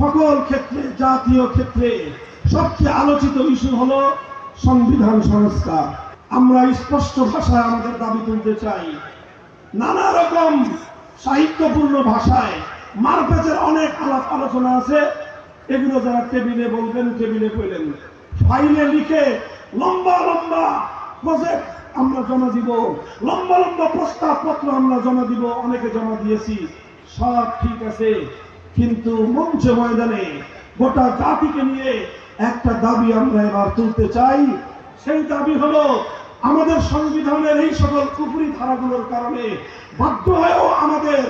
সকল ক্ষেত্রে, জাতীয় ক্ষেত্রে সবচেয়ে আলোচিত ইস্যু হলো সংবিধান সংস্কার। আমরা স্পষ্ট ভাষায় আমাদের দাবি তুলতে চাই। নানা রকম সাহিত্যপূর্ণ ভাষায় মারপেচের অনেক আলাপ আলোচনা আছে। এগুলো যারা টেবিলে বলবেন, টেবিলে বললেন ফাইলে লিখে লম্বা লম্বা প্রজেক্ট আমরা জমা দিব। লম্বা লম্বা প্রস্তাব পত্র আমরা জমা দিব, অনেকে জমা দিয়েছি। সব ঠিক আছে। কিন্তু মঞ্চ ময়দানে গোটা জাতিকে নিয়ে একটা দাবি আমরা এবার তুলতে চাই। সেই দাবি হলো, আমাদের সংবিধানের এই সকল কুপুরি ধারাগুলোর কারণে বাধ্য হয়েও আমাদের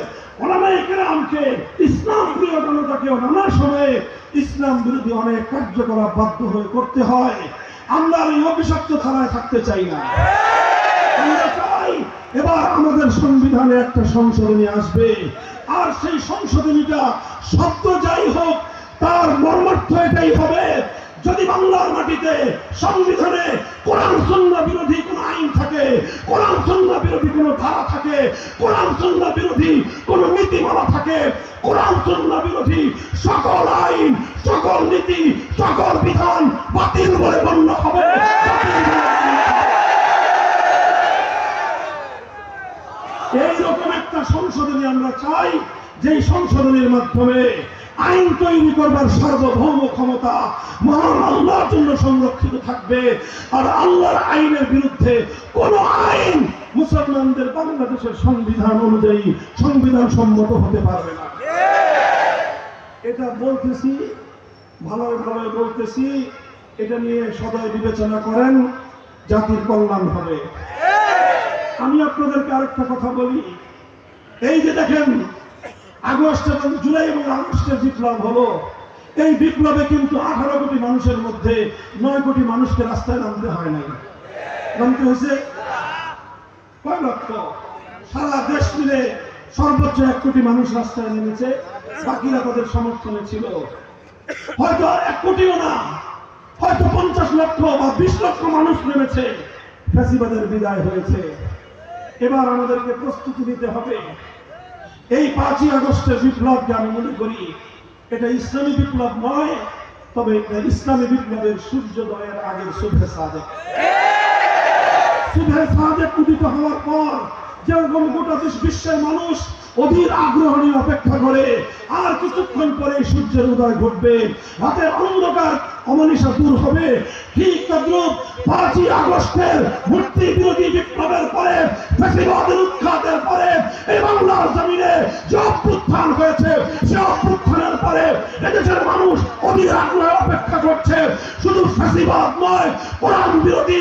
ইসলাম প্রিয় জনতাকেও নানা সময়ে ইসলাম বিরোধী অনেক কার্যকলাপ বাধ্য হয়ে করতে হয়। আমরা এই অভিশপ্ত ধারায় থাকতে চাই না। আমরা চাই এবার আমাদের সংবিধানে একটা সংশোধনী আসবে। আর সেই সংশোধনীটা শব্দ যাই হোক, তার মর্মার্থ এটাই হবে। যদি বাংলার মাটিতে সংবিধানে কোরআন সন্না বিরোধী কোন আইন থাকে, কোরআন সন্না বিরোধী কোন ধারা থাকে, কোরআন সন্না বিরোধী কোন নীতিমালা থাকে, কোরআন সন্না বিরোধী সকল আইন, সকল নীতি, সকল বিধান বাতিল বলে গণ্য হবে বাতিল বলে গণ্য হবে। এইরকম একটা সংশোধনী আমরা চাই যে সংশোধনীর মাধ্যমে আইন তৈরি করবার সার্বভৌম ক্ষমতা মহান আল্লাহর জন্য সংরক্ষিত থাকবে। আর আল্লাহর আইনের বিরুদ্ধে কোন আইন মুসলমানদের বাংলাদেশের সংবিধান অনুযায়ী সংবিধান সম্মত হতে পারবে না। এটা বলতেছি ভালো ভালো বলতেছি, এটা নিয়ে সদয় বিবেচনা করেন, জাতির কল্যাণ হবে। আমি আপনাদেরকে আরেকটা কথা বলি। এই যে দেখেন, আগস্ট এবং জুলাই এবং আগস্টের বিপ্লব হলো। এই বিপ্লবে কিন্তু আঠারো কোটি মানুষের মধ্যে নয় কোটি মানুষকে রাস্তায় নামতে হয় নাই। নামতে হয়েছে কয় লক্ষ? সারা দেশ মিলে সর্বোচ্চ এক কোটি মানুষ রাস্তায় নেমেছে। বাকিরা তাদের সমর্থনে ছিল। হয়তো এক কোটিও না, হয়তো পঞ্চাশ লক্ষ বা বিশ লক্ষ মানুষ নেমেছে। ফ্যাসিবাদের বিদায় হয়েছে। এবার আমাদেরকে প্রস্তুতি নিতে হবে। এই পাঁচই আগস্টের বিপ্লবকে আমি মনে করি এটা ইসলামী বিপ্লব নয় তবে এটা ইসলামী বিপ্লবের সূর্যোদয়ের আগের শুভে সাদেক শুভে সাদেক উদিত হওয়ার পর যেরকম গোটা বিশ্বের মানুষ অধীর আগ্রহ নিয়ে অপেক্ষা করে, আর কিছুক্ষণ পরে সূর্যের উদয় ঘটবে। রাতের অন্ধকার অমনিশা দূর হবে। ঠিক তদ্রুপ পাঁচই আগস্টের মূর্তি বিরোধী বিপ্লবের পরে ফ্যাসিবাদের উৎখাতের পরে, এই বাংলার জমিনে যে অভ্যুত্থান হয়েছে, সে অভ্যুত্থানের পরে এদেশের মানুষ অধীর আগ্রহে অপেক্ষা করছে। শুধু ফ্যাসিবাদ নয় কোরআন বিরোধী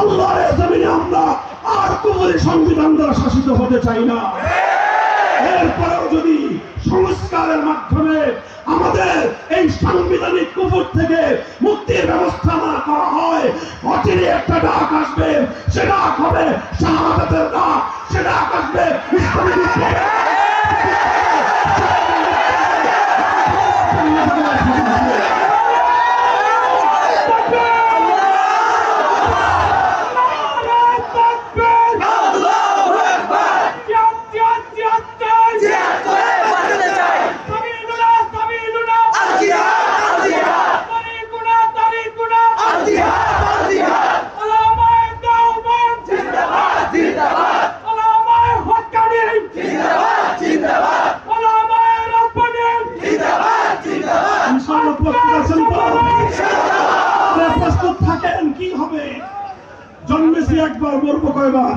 আল্লাহর জমিনে আমরা আর কুমুরি সংবিধান দ্বারা শাসিত হতে চাই না। এরপরেও যদি সংস্কারের মাধ্যমে আমাদের এই সাংবিধানিক কুকুর থেকে মুক্তির ব্যবস্থা না করা হয়, অচিরে একটা ডাক আসবে, সে ডাক হবে শাহাদাতের ডাক, সে ডাক আসবে ইসলামী জন্মেছি একবার, মরবো কয়বার?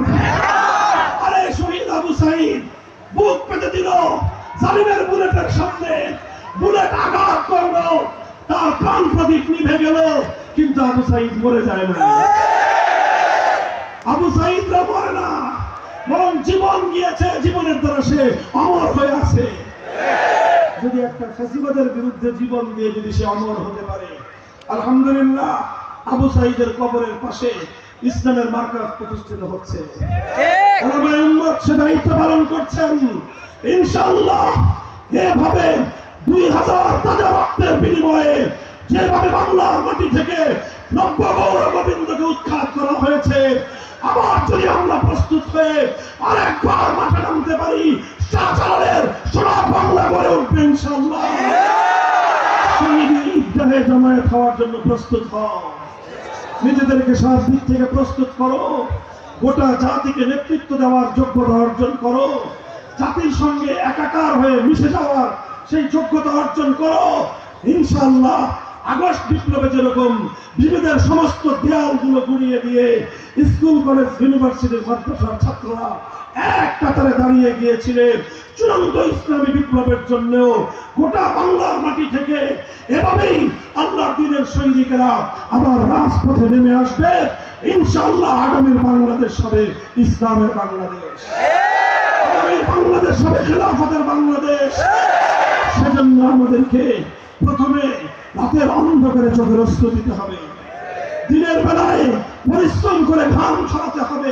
আরে শহীদ আবু সাইদ, বুক পেতে দিল। জালিমের বুলেটের সামনে বুলেট আঘাত করল। তার প্রাণ প্রদীপ নিভে গেল, কিন্তু আবু সাইদ মরে যায় না আবু সাইদরা মরে না, বরং জীবন গিয়েছে, জীবনের দ্বারা সে অমর হয়ে আছে। যদি একটা ফেসিবাদের বিরুদ্ধে জীবন দিয়ে যদি সে অমর হতে পারে, আলহামদুলিল্লাহ, আবু সাইদের কবরের পাশে ইসলামের মার্কাজ প্রতিষ্ঠিত হচ্ছে। সে দায়িত্ব পালন করছেন। ইনশাআল্লাহ এভাবে দুই হাজার তাজা রক্তের বিনিময়ে যেভাবে বাংলার মাটি থেকে নব্য গৌর গোবিন্দকে উৎখাত করা হয়েছে আবার যদি আমরা প্রস্তুত হয়ে আরেকবার মাঠে নামতে পারি শাহজালালের সোনা বাংলা গড়ে উঠবে ঈদগাহে জমায়েত হওয়ার জন্য প্রস্তুত হও নিজেদেরকে সব দিক থেকে প্রস্তুত করো। গোটা জাতিকে নেতৃত্ব দেওয়ার যোগ্যতা অর্জন করো। জাতির সঙ্গে একাকার হয়ে মিশে যাওয়ার সেই যোগ্যতা অর্জন করো। ইনশাল্লাহ আগস্ট বিপ্লবে যেরকম বিভেদের সমস্ত দেয়ালগুলো গুড়িয়ে দিয়ে স্কুল, কলেজ, ইউনিভার্সিটির মাদ্রাসার ছাত্ররা এক কাতারে দাঁড়িয়ে গিয়েছিলেন। চূড়ান্ত ইসলামী বিপ্লবের জন্য গোটা বাংলার মাটি থেকে এভাবেই আল্লাহ দিনের সৈনিকেরা আবার রাজপথে নেমে আসবে। ইনশাআল্লাহ আগামীর বাংলাদেশ হবে ইসলামের বাংলাদেশ। বাংলাদেশ হবে খেলাফতের বাংলাদেশ। সেজন্য আমাদেরকে প্রথমে রাতের অন্ধকারে চোখের অস্ত্র দিতে হবে। দিনের বেলায় পরিশ্রম করে ঘাম ছড়াতে হবে।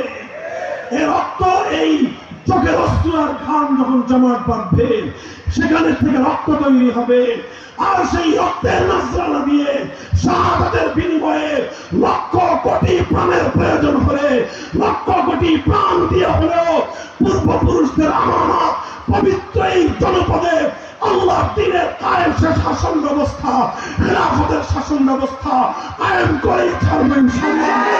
এর রক্ত এই চোখের অস্ত্র আর ঘাম যখন জমাট বাঁধবে, সেখানে থেকে রক্ত তৈরি হবে। আর সেই রক্তের নাসরানা দিয়ে শাহাদাতের বিনিময়ে লক্ষ কোটি প্রাণের প্রয়োজন হলে, লক্ষ কোটি প্রাণ দিয়ে হলেও পূর্বপুরুষদের আমানত পবিত্র এই জনপদে আল্লাহ দিনের কায়েম সে শাসন ব্যবস্থা, খেলাফতের শাসন ব্যবস্থা কায়েম করেই ছাড়বেন সম্মান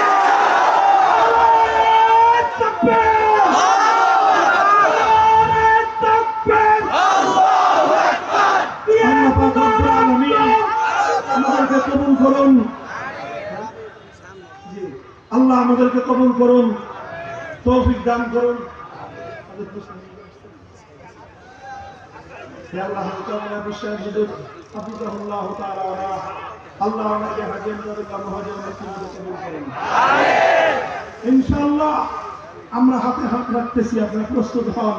করুন আল্লাহ আমাদেরকে কবুল করুন, তৌফিক দান করুন। আমরা হাতে হাত রাখতেছি, আপনার প্রস্তুত হন।